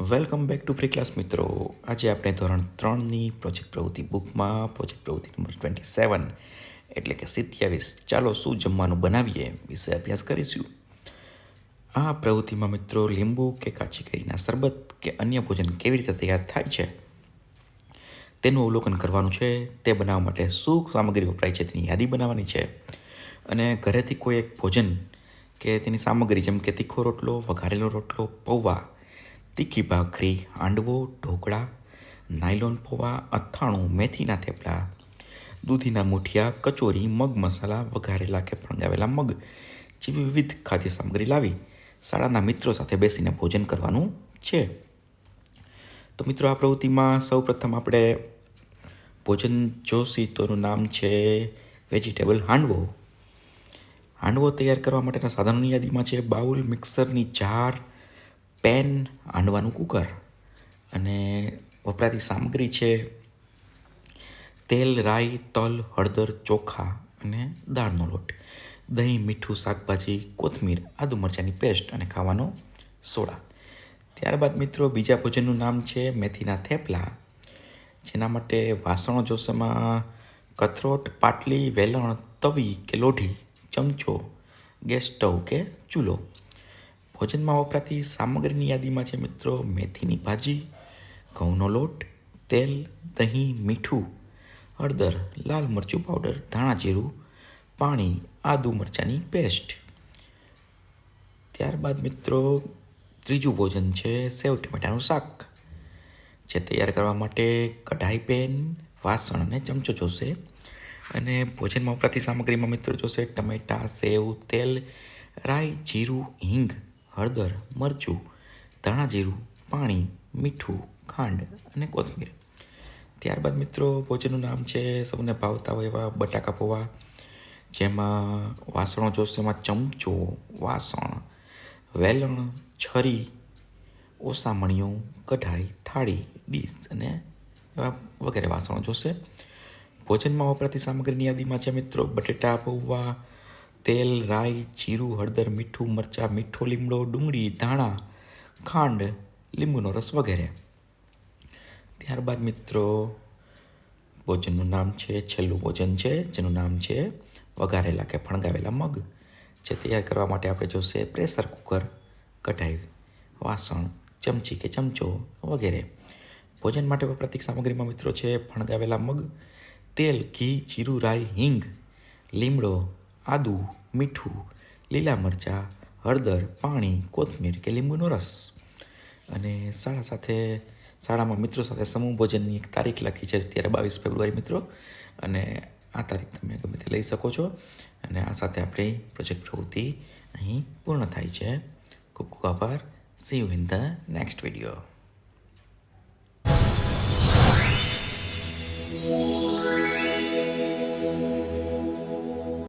Welcome back to pre class મિત્રો. આજે આપણે ધોરણ ત્રણની પ્રોજેક્ટ પ્રવૃત્તિ બુકમાં પ્રોજેક્ટ પ્રવૃત્તિ નંબર ટ્વેન્ટી સેવન એટલે કે સિત્યાવીસ. ચાલો શું જમવાનું બનાવીએ વિશે અભ્યાસ કરીશું. આ પ્રવૃત્તિમાં મિત્રો લીંબુ કે કાચી કેરીના શરબત કે અન્ય ભોજન કેવી રીતે તૈયાર થાય છે, તેનું અવલોકન કરવાનું છે. તે બનાવવા માટે શું સામગ્રી વપરાય છે તેની યાદી બનાવવાની છે. અને ઘરેથી કોઈ એક ભોજન કે તેની સામગ્રી જેમ કે તીખો રોટલો, વઘારેલો રોટલો, પૌવા તીખી ભાખરી હાંડવો ઢોકળા, નાયલોન પૌવા, અથાણું, મેથીના થેપલા, દૂધીના મુઠિયા, કચોરી, મગ મસાલા વઘારેલા કે ફણગાવેલા મગ જેવી વિવિધ ખાદ્ય સામગ્રી લાવી શાળાના મિત્રો સાથે બેસીને ભોજન કરવાનું છે. તો મિત્રો, આ પ્રવૃત્તિમાં સૌપ્રથમ આપણે ભોજન જોશી તોનું નામ છે વેજીટેબલ હાંડવો. હાંડવો તૈયાર કરવા માટેના સાધનોની યાદીમાં છે બાઉલ, મિક્સરની જાર પેન હાંડવાનું કુકર અને વપરાતી સામગ્રી છે તેલ, રાઈ, તલ, હળદર, ચોખા અને દાળનો લોટ. દહીં, મીઠું, શાકભાજી, કોથમીર, આદુ મરચાંની પેસ્ટ અને ખાવાનો સોડા. ત્યારબાદ મિત્રો બીજા ભોજનનું નામ છે મેથીના થેપલા, જેના માટે વાસણો જોશમાં કથરોટ, પાટલી, વેલણ, તવી કે લોઢી, ચમચો, ગેસ સ્ટવ કે ચૂલો. ભોજનમાં વપરાતી સામગ્રીની યાદીમાં છે મિત્રો મેથીની ભાજી, ઘઉંનો લોટ, તેલ, દહીં, મીઠું, હળદર, લાલ મરચું પાવડર, ધાણા જીરું, પાણી, આદુ મરચાંની પેસ્ટ. ત્યારબાદ મિત્રો ત્રીજું ભોજન છે સેવ ટમેટાનું શાક. જે તૈયાર કરવા માટે કઢાઈ પેન, વાસણ અને ચમચો જોશે. અને ભોજનમાં વપરાતી સામગ્રીમાં મિત્રો જોશે ટમેટાં, સેવ, તેલ, રાઈ, જીરું, હિંગ. હળદર, મરચું, ધાણા જીરું, પાણી, મીઠું, ખાંડ અને કોથમીર. ત્યારબાદ મિત્રો, ભોજનનું નામ છે સૌને ભાવતા હોય એવા બટાકા પૌવા, જેમાં વાસણો જોશે એમાં ચમચો, વાસણ, વેલણ, છરી, ઓસામણીઓ, કઢાઈ, થાળી, ડીશ અને એવા વગેરે વાસણો જોશે. ભોજનમાં વપરાતી સામગ્રીની યાદીમાં છે મિત્રો, બટેટા, પૌવા તેલ, રાઈ, જીરું, હળદર, મીઠું, મરચાં, મીઠો લીમડો, ડુંગળી, ધાણા, ખાંડ, લીંબુનો રસ વગેરે. ત્યારબાદ મિત્રો, ભોજનનું નામ છે, છેલ્લું ભોજન છે, જેનું નામ છે વઘારેલા કે ફણગાવેલા મગ, જે તૈયાર કરવા માટે આપણે જોશે પ્રેશર કુકર, કઢાઈ, વાસણ, ચમચી કે ચમચો વગેરે. ભોજન માટે વપરાતી સામગ્રીમાં મિત્રો છે ફણગાવેલા મગ, તેલ, ઘી, જીરું, રાઈ, હિંગ, લીમડો આદુ, મીઠું, લીલા મરચાં, હળદર, પાણી, કોથમીર કે લીંબુનો રસ. અને શાળા સાથે, શાળામાં મિત્રો સાથે સમૂહ ભોજનની એક તારીખ લખી છે, અત્યારે બાવીસ ફેબ્રુઆરી મિત્રો. અને આ તારીખ તમે ગમે તે લઈ શકો છો. અને આ સાથે આપણી પ્રોજેક્ટ પ્રવૃત્તિ અહીં પૂર્ણ થાય છે. ખૂબ ખૂબ આભાર. See you in the next video